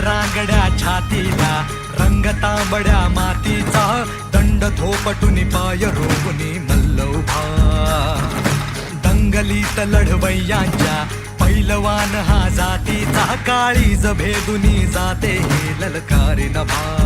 रांगड्या छातीला रंग तांबड्या मातीचा दंड थोपटून पाय रोवणी मल्लोभा. दंगलीत लढवय्यांच्या पैलवान हा जातीचा काळीज भेदुनी जाते हे ललकारी नभा